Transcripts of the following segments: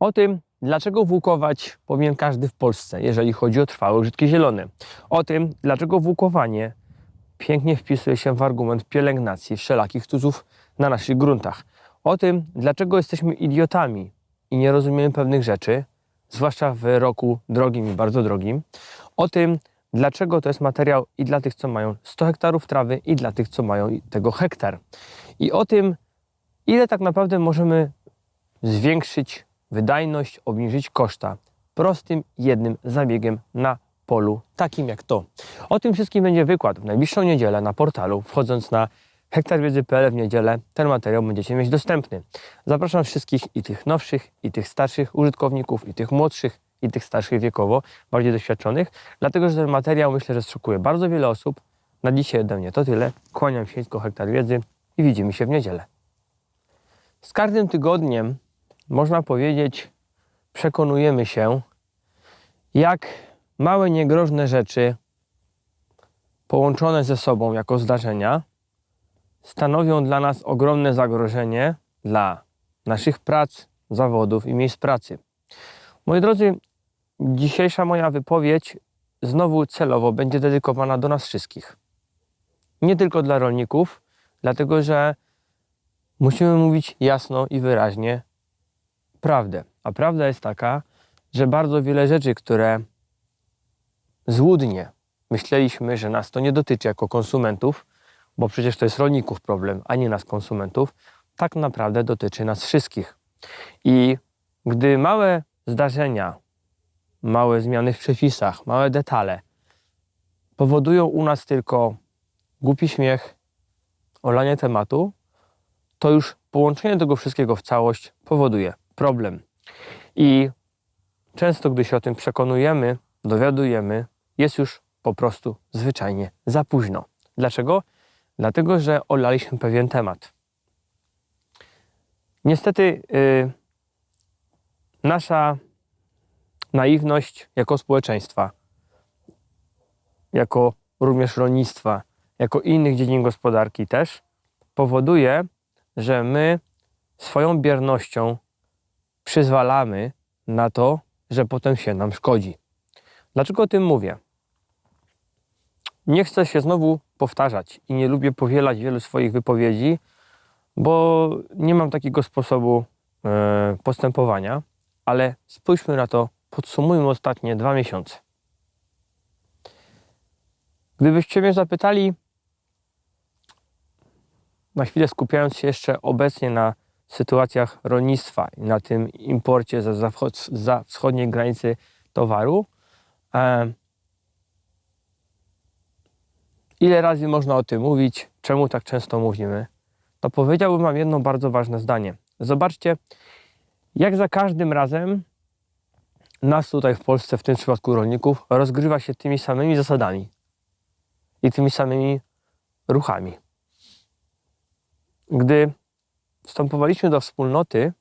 O tym, dlaczego włókować powinien każdy w Polsce, jeżeli chodzi o trwałe użytki zielone. O tym, dlaczego włókowanie pięknie wpisuje się w argument pielęgnacji wszelakich tuzów na naszych gruntach. O tym, dlaczego jesteśmy idiotami i nie rozumiemy pewnych rzeczy, zwłaszcza w roku drogim i bardzo drogim. O tym, dlaczego to jest materiał i dla tych, co mają 100 hektarów trawy, i dla tych, co mają tego hektar. I o tym, ile tak naprawdę możemy zwiększyć wydajność, obniżyć koszta prostym, jednym zabiegiem na polu, takim jak to. O tym wszystkim będzie wykład w najbliższą niedzielę na portalu. Wchodząc na hektarwiedzy.pl w niedzielę, ten materiał będziecie mieć dostępny. Zapraszam wszystkich i tych nowszych, i tych starszych użytkowników, i tych młodszych, i tych starszych wiekowo, bardziej doświadczonych, dlatego że ten materiał myślę, że zszokuje bardzo wiele osób. Na dzisiaj ode mnie to tyle. Kłaniam się nisko hektar wiedzy i widzimy się w niedzielę. Z każdym tygodniem, można powiedzieć, przekonujemy się, jak małe, niegroźne rzeczy połączone ze sobą jako zdarzenia stanowią dla nas ogromne zagrożenie dla naszych prac, zawodów i miejsc pracy. Moi drodzy, dzisiejsza moja wypowiedź znowu celowo będzie dedykowana do nas wszystkich. Nie tylko dla rolników, dlatego że musimy mówić jasno i wyraźnie prawdę. A prawda jest taka, że bardzo wiele rzeczy, które złudnie myśleliśmy, że nas to nie dotyczy jako konsumentów, bo przecież to jest rolników problem, a nie nas konsumentów, tak naprawdę dotyczy nas wszystkich. I gdy małe zdarzenia, małe zmiany w przepisach, małe detale powodują u nas tylko głupi śmiech, olanie tematu, to już połączenie tego wszystkiego w całość powoduje problem. I często, gdy się o tym przekonujemy, dowiadujemy, jest już po prostu zwyczajnie za późno. Dlaczego? Dlatego, że olaliśmy pewien temat. Niestety, yy, nasza naiwność jako społeczeństwa, jako również rolnictwa, jako innych dziedzin gospodarki też powoduje, że my swoją biernością przyzwalamy na to, że potem się nam szkodzi. Dlaczego o tym mówię? Nie chcę się znowu powtarzać i nie lubię powielać wielu swoich wypowiedzi, bo nie mam takiego sposobu e, postępowania, ale spójrzmy na to, podsumujmy ostatnie dwa miesiące. Gdybyście mnie zapytali, na chwilę skupiając się jeszcze obecnie na sytuacjach rolnictwa i na tym imporcie za, za, za wschodniej granicy towaru, e, ile razy można o tym mówić, czemu tak często mówimy, to powiedziałbym Wam jedno bardzo ważne zdanie. Zobaczcie, jak za każdym razem nas tutaj w Polsce, w tym przypadku rolników, rozgrywa się tymi samymi zasadami i tymi samymi ruchami. Gdy wstępowaliśmy do wspólnoty,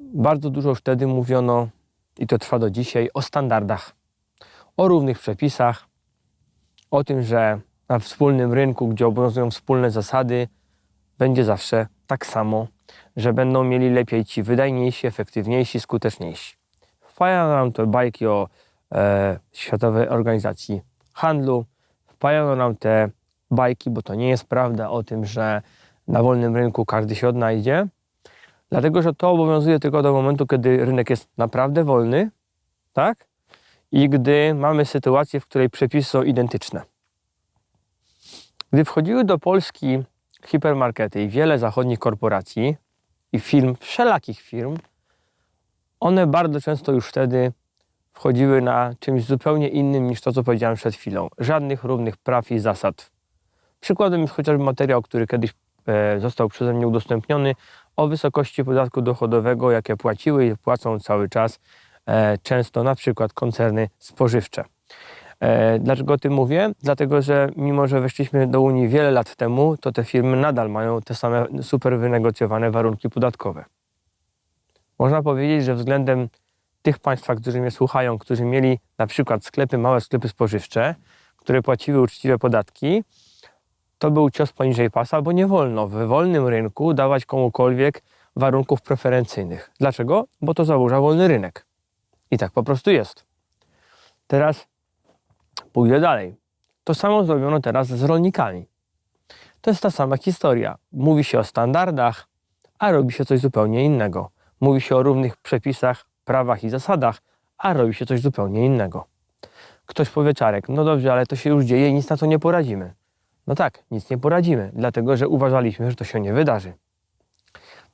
bardzo dużo wtedy mówiono, i to trwa do dzisiaj, o standardach, o równych przepisach, o tym, że na wspólnym rynku, gdzie obowiązują wspólne zasady, będzie zawsze tak samo, że będą mieli lepiej ci wydajniejsi, efektywniejsi, skuteczniejsi. Wpajają nam te bajki o e, Światowej Organizacji Handlu, wpajają nam te bajki, bo to nie jest prawda o tym, że na wolnym rynku każdy się odnajdzie, dlatego że to obowiązuje tylko do momentu, kiedy rynek jest naprawdę wolny, tak? I gdy mamy sytuację, w której przepisy są identyczne. Gdy wchodziły do Polski hipermarkety i wiele zachodnich korporacji i firm, wszelakich firm, one bardzo często już wtedy wchodziły na czymś zupełnie innym niż to, co powiedziałem przed chwilą. Żadnych równych praw i zasad. Przykładem jest chociażby materiał, który kiedyś e, został przeze mnie udostępniony o wysokości podatku dochodowego, jakie płaciły i płacą cały czas e, często na przykład koncerny spożywcze. E, Dlaczego o tym mówię? Dlatego, że mimo, że weszliśmy do Unii wiele lat temu, to te firmy nadal mają te same super wynegocjowane warunki podatkowe. Można powiedzieć, że względem tych państwa, którzy mnie słuchają, którzy mieli na przykład sklepy, małe sklepy spożywcze, które płaciły uczciwe podatki, to był cios poniżej pasa, bo nie wolno w wolnym rynku dawać komukolwiek warunków preferencyjnych. Dlaczego? Bo to zaburza wolny rynek. I tak po prostu jest. Teraz pójdę dalej. To samo zrobiono teraz z rolnikami. To jest ta sama historia. Mówi się o standardach, a robi się coś zupełnie innego. Mówi się o równych przepisach, prawach i zasadach, a robi się coś zupełnie innego. Ktoś powie, Czarek, no dobrze, ale to się już dzieje i nic na to nie poradzimy. No tak, nic nie poradzimy, dlatego że uważaliśmy, że to się nie wydarzy.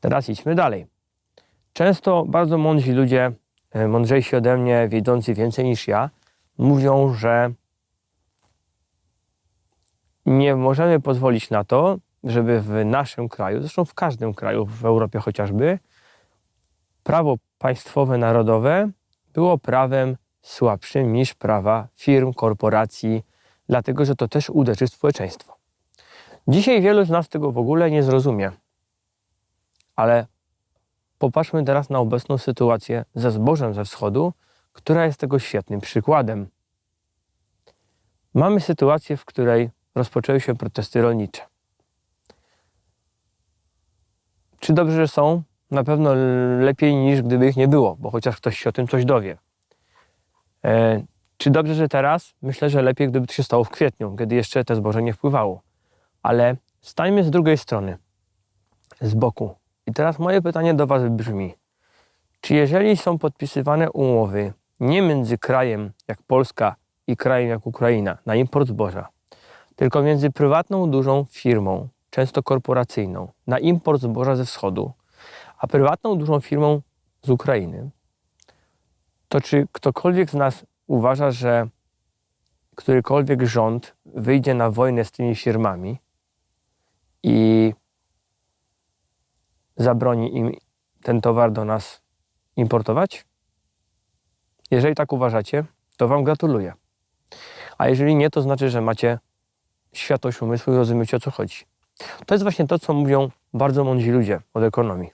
Teraz idźmy dalej. Często bardzo mądrzy ludzie, e, mądrzejsi ode mnie, wiedzący więcej niż ja, mówią, że nie możemy pozwolić na to, żeby w naszym kraju, zresztą w każdym kraju, w Europie chociażby, prawo państwowe, narodowe było prawem słabszym niż prawa firm, korporacji, dlatego że to też uderzy w społeczeństwo. Dzisiaj wielu z nas tego w ogóle nie zrozumie, ale popatrzmy teraz na obecną sytuację ze zbożem ze wschodu, która jest tego świetnym przykładem. Mamy sytuację, w której rozpoczęły się protesty rolnicze. Czy dobrze, że są? Na pewno lepiej niż gdyby ich nie było, bo chociaż ktoś się o tym coś dowie. Czy dobrze, że teraz? Myślę, że lepiej, gdyby to się stało w kwietniu, kiedy jeszcze te zboże nie wpływało. Ale stańmy z drugiej strony, z boku. I teraz moje pytanie do Was brzmi: czy jeżeli są podpisywane umowy nie między krajem jak Polska i krajem jak Ukraina na import zboża, tylko między prywatną dużą firmą, często korporacyjną, na import zboża ze wschodu, a prywatną dużą firmą z Ukrainy, to czy ktokolwiek z nas uważa, że którykolwiek rząd wyjdzie na wojnę z tymi firmami i zabroni im ten towar do nas importować? Jeżeli tak uważacie, to Wam gratuluję. A jeżeli nie, to znaczy, że macie światłość umysłu i rozumiecie o co chodzi. To jest właśnie to, co mówią bardzo mądrzy ludzie od ekonomii.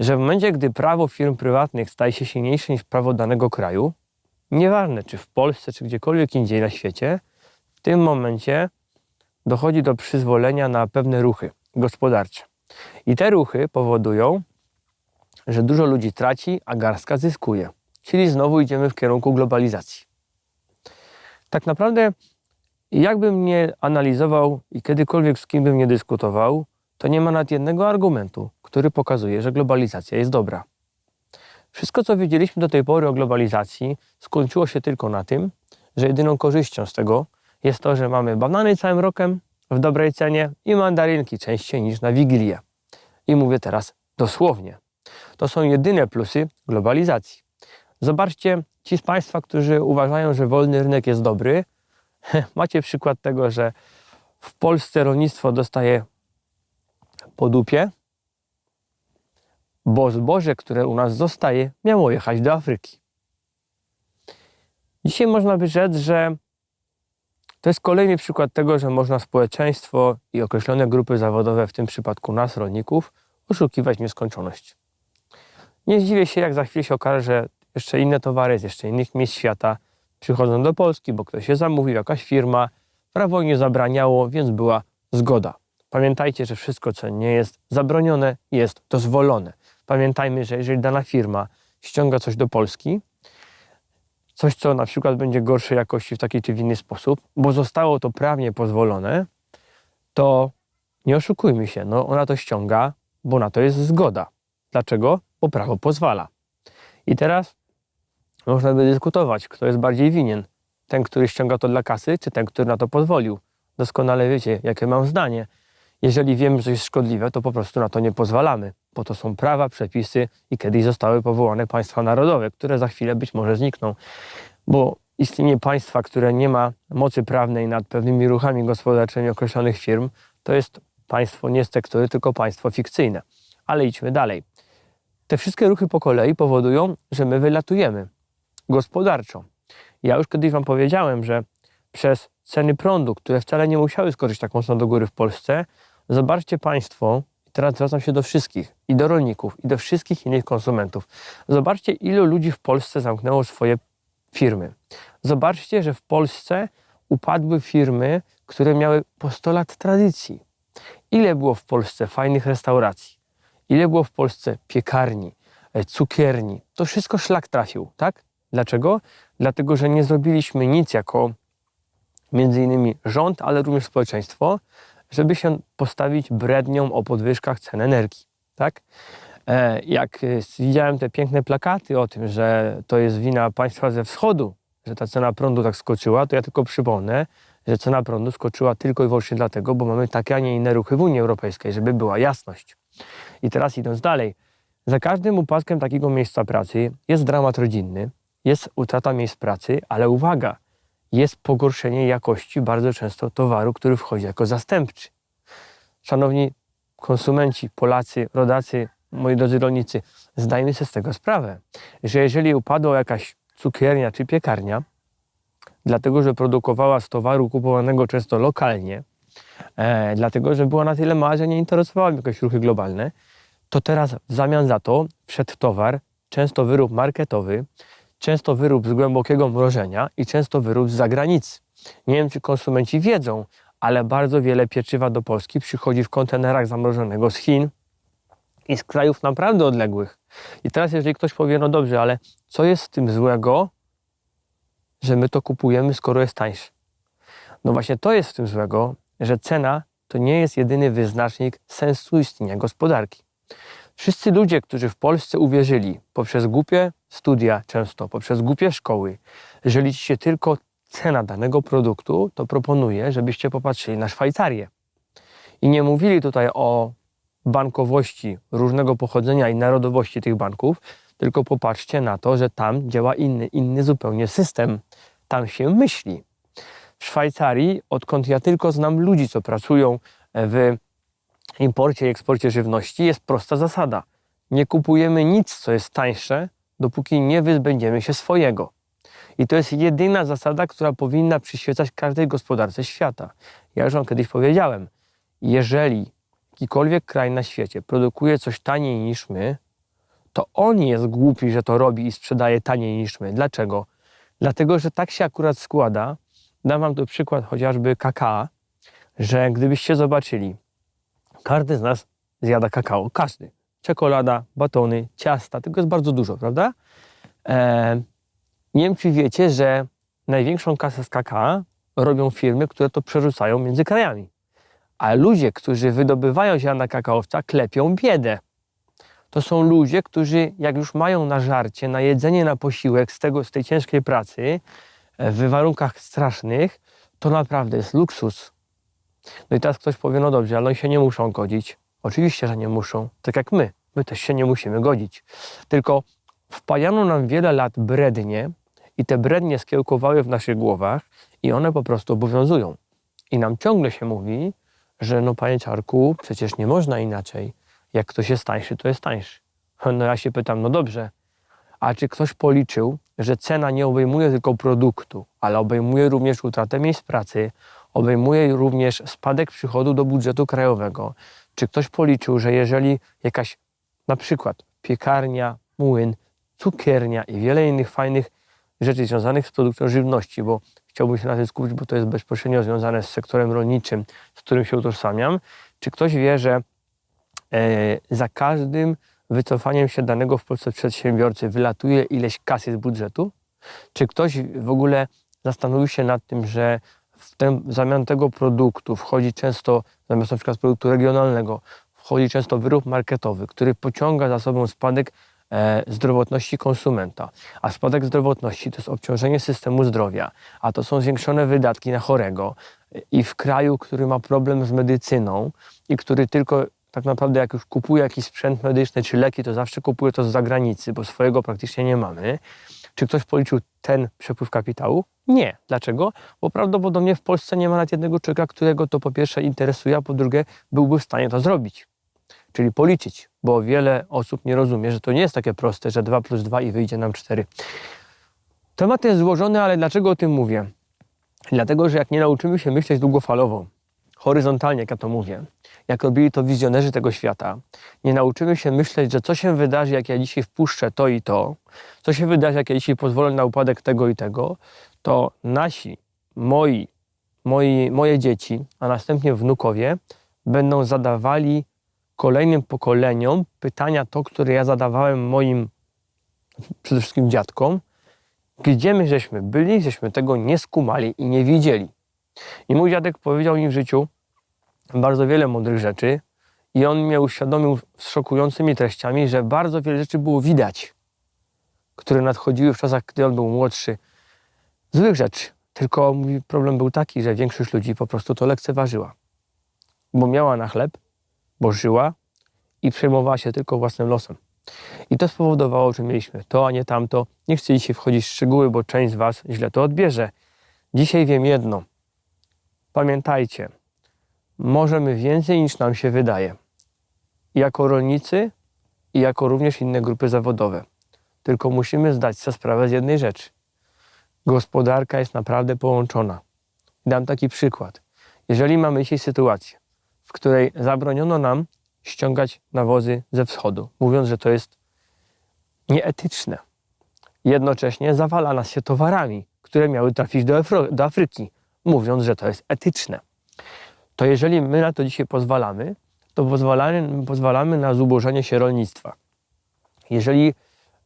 Że w momencie, gdy prawo firm prywatnych staje się silniejsze niż prawo danego kraju, nieważne czy w Polsce, czy gdziekolwiek indziej na świecie, w tym momencie dochodzi do przyzwolenia na pewne ruchy gospodarcze. I te ruchy powodują, że dużo ludzi traci, a garstka zyskuje. Czyli znowu idziemy w kierunku globalizacji. Tak naprawdę, jakbym nie analizował i kiedykolwiek z kim bym nie dyskutował, to nie ma nawet jednego argumentu, który pokazuje, że globalizacja jest dobra. Wszystko, co wiedzieliśmy do tej pory o globalizacji, skończyło się tylko na tym, że jedyną korzyścią z tego jest to, że mamy banany całym rokiem w dobrej cenie i mandarynki częściej niż na Wigilię. I mówię teraz dosłownie. To są jedyne plusy globalizacji. Zobaczcie, ci z Państwa, którzy uważają, że wolny rynek jest dobry, macie przykład tego, że w Polsce rolnictwo dostaje po dupie, bo zboże, które u nas zostaje, miało jechać do Afryki. Dzisiaj można by rzec, że to jest kolejny przykład tego, że można społeczeństwo i określone grupy zawodowe, w tym przypadku nas, rolników, oszukiwać w nieskończoność. Nie zdziwię się, jak za chwilę się okaże, że jeszcze inne towary z jeszcze innych miejsc świata przychodzą do Polski, bo ktoś się zamówił, jakaś firma, prawo nie zabraniało, więc była zgoda. Pamiętajcie, że wszystko, co nie jest zabronione, jest dozwolone. Pamiętajmy, że jeżeli dana firma ściąga coś do Polski, coś, co na przykład będzie gorszej jakości w taki czy w inny sposób, bo zostało to prawnie pozwolone, to nie oszukujmy się, no ona to ściąga, bo na to jest zgoda. Dlaczego? Bo prawo pozwala. I teraz można by dyskutować, kto jest bardziej winien. Ten, który ściąga to dla kasy, czy ten, który na to pozwolił. Doskonale wiecie, jakie mam zdanie. Jeżeli wiemy, że jest szkodliwe, to po prostu na to nie pozwalamy, bo to są prawa, przepisy i kiedyś zostały powołane państwa narodowe, które za chwilę być może znikną. Bo istnienie państwa, które nie ma mocy prawnej nad pewnymi ruchami gospodarczymi określonych firm, to jest państwo nie z tektury, tylko państwo fikcyjne. Ale idźmy dalej. Te wszystkie ruchy po kolei powodują, że my wylatujemy gospodarczo. Ja już kiedyś Wam powiedziałem, że przez ceny prądu, które wcale nie musiały skoczyć tak mocno do góry w Polsce, zobaczcie Państwo, teraz zwracam się do wszystkich, i do rolników, i do wszystkich innych konsumentów. Zobaczcie, ilu ludzi w Polsce zamknęło swoje firmy. Zobaczcie, że w Polsce upadły firmy, które miały po 100 lat tradycji. Ile było w Polsce fajnych restauracji? ile było w Polsce piekarni, e, cukierni. To wszystko szlak trafił, tak? Dlaczego? Dlatego, że nie zrobiliśmy nic jako między innymi rząd, ale również społeczeństwo, żeby się postawić brednią o podwyżkach cen energii, tak? E, Jak e, widziałem te piękne plakaty o tym, że to jest wina państwa ze wschodu, że ta cena prądu tak skoczyła, to ja tylko przypomnę, że cena prądu skoczyła tylko i wyłącznie dlatego, bo mamy takie, a nie inne ruchy w Unii Europejskiej, żeby była jasność. I teraz idąc dalej, za każdym upadkiem takiego miejsca pracy jest dramat rodzinny, jest utrata miejsc pracy, ale uwaga, jest pogorszenie jakości bardzo często towaru, który wchodzi jako zastępczy. Szanowni konsumenci, Polacy, rodacy, moi drodzy rolnicy, zdajmy sobie z tego sprawę, że jeżeli upadła jakaś cukiernia czy piekarnia, dlatego że produkowała z towaru kupowanego często lokalnie, e, dlatego że była na tyle mała, że nie interesowała mnie jakieś ruchy globalne, to teraz w zamian za to wszedł towar, często wyrób marketowy, często wyrób z głębokiego mrożenia i często wyrób z zagranicy. Nie wiem, czy konsumenci wiedzą, ale bardzo wiele pieczywa do Polski przychodzi w kontenerach zamrożonego z Chin i z krajów naprawdę odległych. I teraz, jeżeli ktoś powie, no dobrze, ale co jest w tym złego, że my to kupujemy, skoro jest tańsze? No właśnie to jest w tym złego, że cena to nie jest jedyny wyznacznik sensu istnienia gospodarki. Wszyscy ludzie, którzy w Polsce uwierzyli poprzez głupie studia często, poprzez głupie szkoły, że liczy się tylko cena danego produktu, to proponuję, żebyście popatrzyli na Szwajcarię. I nie mówili tutaj o bankowości różnego pochodzenia i narodowości tych banków, tylko popatrzcie na to, że tam działa inny, inny zupełnie system. Tam się myśli. W Szwajcarii, odkąd ja tylko znam ludzi, co pracują w imporcie i eksporcie żywności, jest prosta zasada. Nie kupujemy nic, co jest tańsze, dopóki nie wyzbędziemy się swojego. I to jest jedyna zasada, która powinna przyświecać każdej gospodarce świata. Ja już wam kiedyś powiedziałem, jeżeli jakikolwiek kraj na świecie produkuje coś taniej niż my, to on jest głupi, że to robi i sprzedaje taniej niż my. Dlaczego? Dlatego, że tak się akurat składa, dam wam tu przykład chociażby kakao, że gdybyście zobaczyli, każdy z nas zjada kakao, każdy. Czekolada, batony, ciasta, tego jest bardzo dużo, prawda? E, nie wiem, czy wiecie, że największą kasę z kakao robią firmy, które to przerzucają między krajami. A ludzie, którzy wydobywają ziarna kakaowca, klepią biedę. To są ludzie, którzy jak już mają na żarcie, na jedzenie, na posiłek z, tego, z tej ciężkiej pracy, e, w warunkach strasznych, to naprawdę jest luksus. No i teraz ktoś powie, no dobrze, ale oni się nie muszą godzić. Oczywiście, że nie muszą, tak jak my. My też się nie musimy godzić. Tylko wpajano nam wiele lat brednie i te brednie skiełkowały w naszych głowach i one po prostu obowiązują. I nam ciągle się mówi, że no panie Czarku, przecież nie można inaczej. Jak ktoś jest tańszy, to jest tańszy. No ja się pytam, no dobrze, a czy ktoś policzył, że cena nie obejmuje tylko produktu, ale obejmuje również utratę miejsc pracy, obejmuje również spadek przychodu do budżetu krajowego? Czy ktoś policzył, że jeżeli jakaś na przykład piekarnia, młyn, cukiernia i wiele innych fajnych rzeczy związanych z produkcją żywności, bo chciałbym się na tym skupić, bo to jest bezpośrednio związane z sektorem rolniczym, z którym się utożsamiam. Czy ktoś wie, że e, za każdym wycofaniem się danego w Polsce przedsiębiorcy wylatuje ileś kasy z budżetu? Czy ktoś w ogóle zastanowił się nad tym, że w, ten, zamian tego produktu wchodzi często, zamiast na przykład produktu regionalnego, wchodzi często wyrób marketowy, który pociąga za sobą spadek e, zdrowotności konsumenta. A spadek zdrowotności to jest obciążenie systemu zdrowia, a to są zwiększone wydatki na chorego. I w kraju, który ma problem z medycyną i który tylko tak naprawdę jak już kupuje jakiś sprzęt medyczny czy leki, to zawsze kupuje to z zagranicy, bo swojego praktycznie nie mamy. Czy ktoś policzył ten przepływ kapitału? Nie. Dlaczego? Bo prawdopodobnie w Polsce nie ma nawet jednego człowieka, którego to po pierwsze interesuje, a po drugie byłby w stanie to zrobić. Czyli policzyć, bo wiele osób nie rozumie, że to nie jest takie proste, że 2 plus 2 i wyjdzie nam 4. Temat jest złożony, ale dlaczego o tym mówię? Dlatego, że jak nie nauczymy się myśleć długofalowo, horyzontalnie, jak ja to mówię, jak robili to wizjonerzy tego świata, nie nauczymy się myśleć, że co się wydarzy, jak ja dzisiaj wpuszczę to i to, co się wydarzy, jak ja dzisiaj pozwolę na upadek tego i tego, to nasi, moi, moi moje dzieci, a następnie wnukowie będą zadawali kolejnym pokoleniom pytania to, które ja zadawałem moim przede wszystkim dziadkom, gdzie my żeśmy byli, żeśmy tego nie skumali i nie widzieli. I mój dziadek powiedział mi w życiu bardzo wiele mądrych rzeczy i on mnie uświadomił z szokującymi treściami, że bardzo wiele rzeczy było widać, które nadchodziły w czasach, gdy on był młodszy. Złych rzeczy. Tylko mój problem był taki, że większość ludzi po prostu to lekceważyła. Bo miała na chleb, bo żyła i przejmowała się tylko własnym losem. I to spowodowało, że mieliśmy to, a nie tamto. Nie chcę dzisiaj wchodzić w szczegóły, bo część z Was źle to odbierze. Dzisiaj wiem jedno. Pamiętajcie, możemy więcej niż nam się wydaje. Jako rolnicy i jako również inne grupy zawodowe. Tylko musimy zdać sobie sprawę z jednej rzeczy. Gospodarka jest naprawdę połączona. Dam taki przykład. Jeżeli mamy dzisiaj sytuację, w której zabroniono nam ściągać nawozy ze wschodu, mówiąc, że to jest nieetyczne. Jednocześnie zawala nas się towarami, które miały trafić do, Afro- do Afryki, mówiąc, że to jest etyczne. To jeżeli my na to dzisiaj pozwalamy, to pozwalamy, pozwalamy na zubożenie się rolnictwa. Jeżeli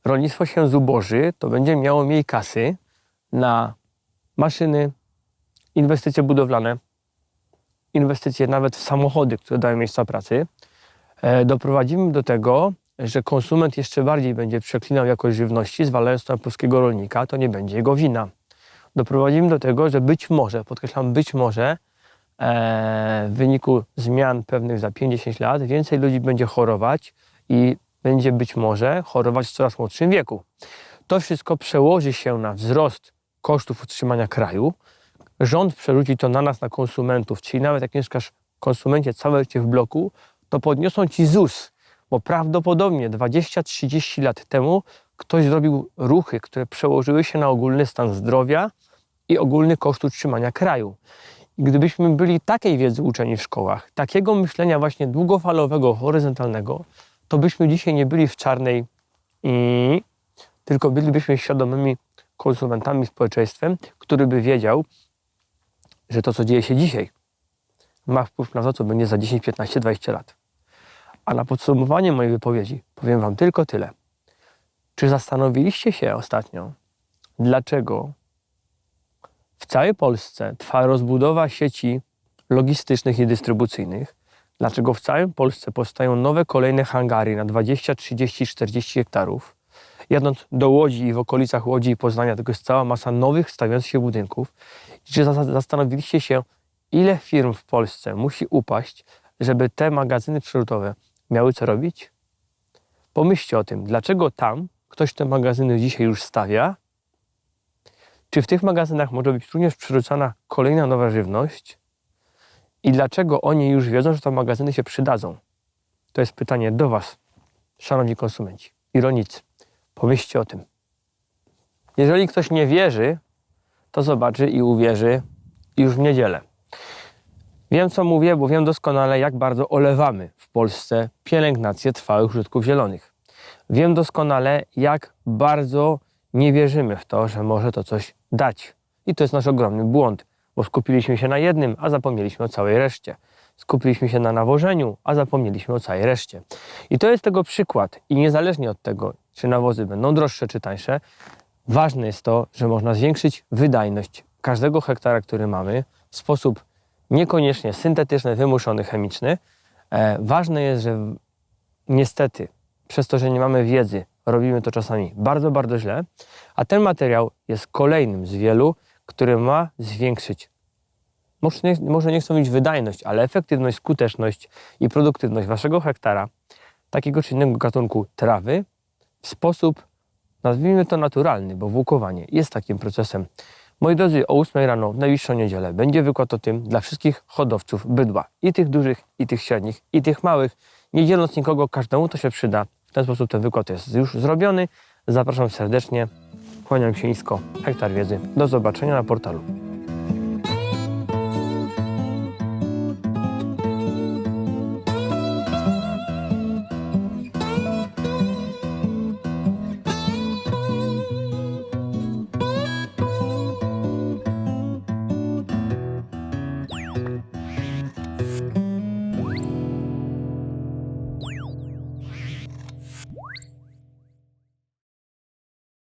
rolnictwo się zuboży, to będzie miało mniej kasy na maszyny, inwestycje budowlane, inwestycje nawet w samochody, które dają miejsca pracy, e, doprowadzimy do tego, że konsument jeszcze bardziej będzie przeklinał jakość żywności, zwalając to na polskiego rolnika, to nie będzie jego wina. Doprowadzimy do tego, że być może, podkreślam, być może e, w wyniku zmian pewnych za 50 lat więcej ludzi będzie chorować i będzie być może chorować w coraz młodszym wieku. To wszystko przełoży się na wzrost kosztów utrzymania kraju. Rząd przerzuci to na nas, na konsumentów, czyli nawet jak mieszkasz konsumencie całe życie w bloku, to podniosą ci ZUS, bo prawdopodobnie 20-30 lat temu ktoś zrobił ruchy, które przełożyły się na ogólny stan zdrowia i ogólny koszt utrzymania kraju. I gdybyśmy byli takiej wiedzy uczeni w szkołach, takiego myślenia właśnie długofalowego, horyzontalnego, to byśmy dzisiaj nie byli w czarnej i tylko bylibyśmy świadomymi konsumentami, społeczeństwem, który by wiedział, że to, co dzieje się dzisiaj, ma wpływ na to, co będzie za 10, 15, 20 lat. A na podsumowanie mojej wypowiedzi powiem Wam tylko tyle. Czy zastanowiliście się ostatnio, dlaczego w całej Polsce trwa rozbudowa sieci logistycznych i dystrybucyjnych? Dlaczego w całej Polsce powstają nowe, kolejne hangary na 20, 30, 40 hektarów? Jadąc do Łodzi i w okolicach Łodzi i Poznania, tylko jest cała masa nowych, stawiających się budynków. Czy za- zastanowiliście się, ile firm w Polsce musi upaść, żeby te magazyny przelotowe miały co robić? Pomyślcie o tym, dlaczego tam ktoś te magazyny dzisiaj już stawia? Czy w tych magazynach może być również przerzucana kolejna nowa żywność? I dlaczego oni już wiedzą, że te magazyny się przydadzą? To jest pytanie do Was, szanowni konsumenci i. Pomyślcie o tym. Jeżeli ktoś nie wierzy, to zobaczy i uwierzy już w niedzielę. Wiem, co mówię, bo wiem doskonale, jak bardzo olewamy w Polsce pielęgnację trwałych użytków zielonych. Wiem doskonale, jak bardzo nie wierzymy w to, że może to coś dać. I to jest nasz ogromny błąd, bo skupiliśmy się na jednym, a zapomnieliśmy o całej reszcie. Skupiliśmy się na nawożeniu, a zapomnieliśmy o całej reszcie. I to jest tego przykład. I niezależnie od tego, czy nawozy będą droższe czy tańsze, ważne jest to, że można zwiększyć wydajność każdego hektara, który mamy w sposób niekoniecznie syntetyczny, wymuszony, chemiczny. E, ważne jest, że niestety przez to, że nie mamy wiedzy, robimy to czasami bardzo, bardzo źle, a ten materiał jest kolejnym z wielu, który ma zwiększyć może nie, może nie chcą mieć wydajność, ale efektywność, skuteczność i produktywność waszego hektara, takiego czy innego gatunku trawy, w sposób, nazwijmy to naturalny, bo włókowanie jest takim procesem. Moi drodzy, o 8 rano w najbliższą niedzielę będzie wykład o tym dla wszystkich hodowców bydła. I tych dużych, i tych średnich, i tych małych. Nie dzieląc nikogo, każdemu to się przyda. W ten sposób ten wykład jest już zrobiony. Zapraszam serdecznie. Kłaniam się nisko. Hektar wiedzy. Do zobaczenia na portalu.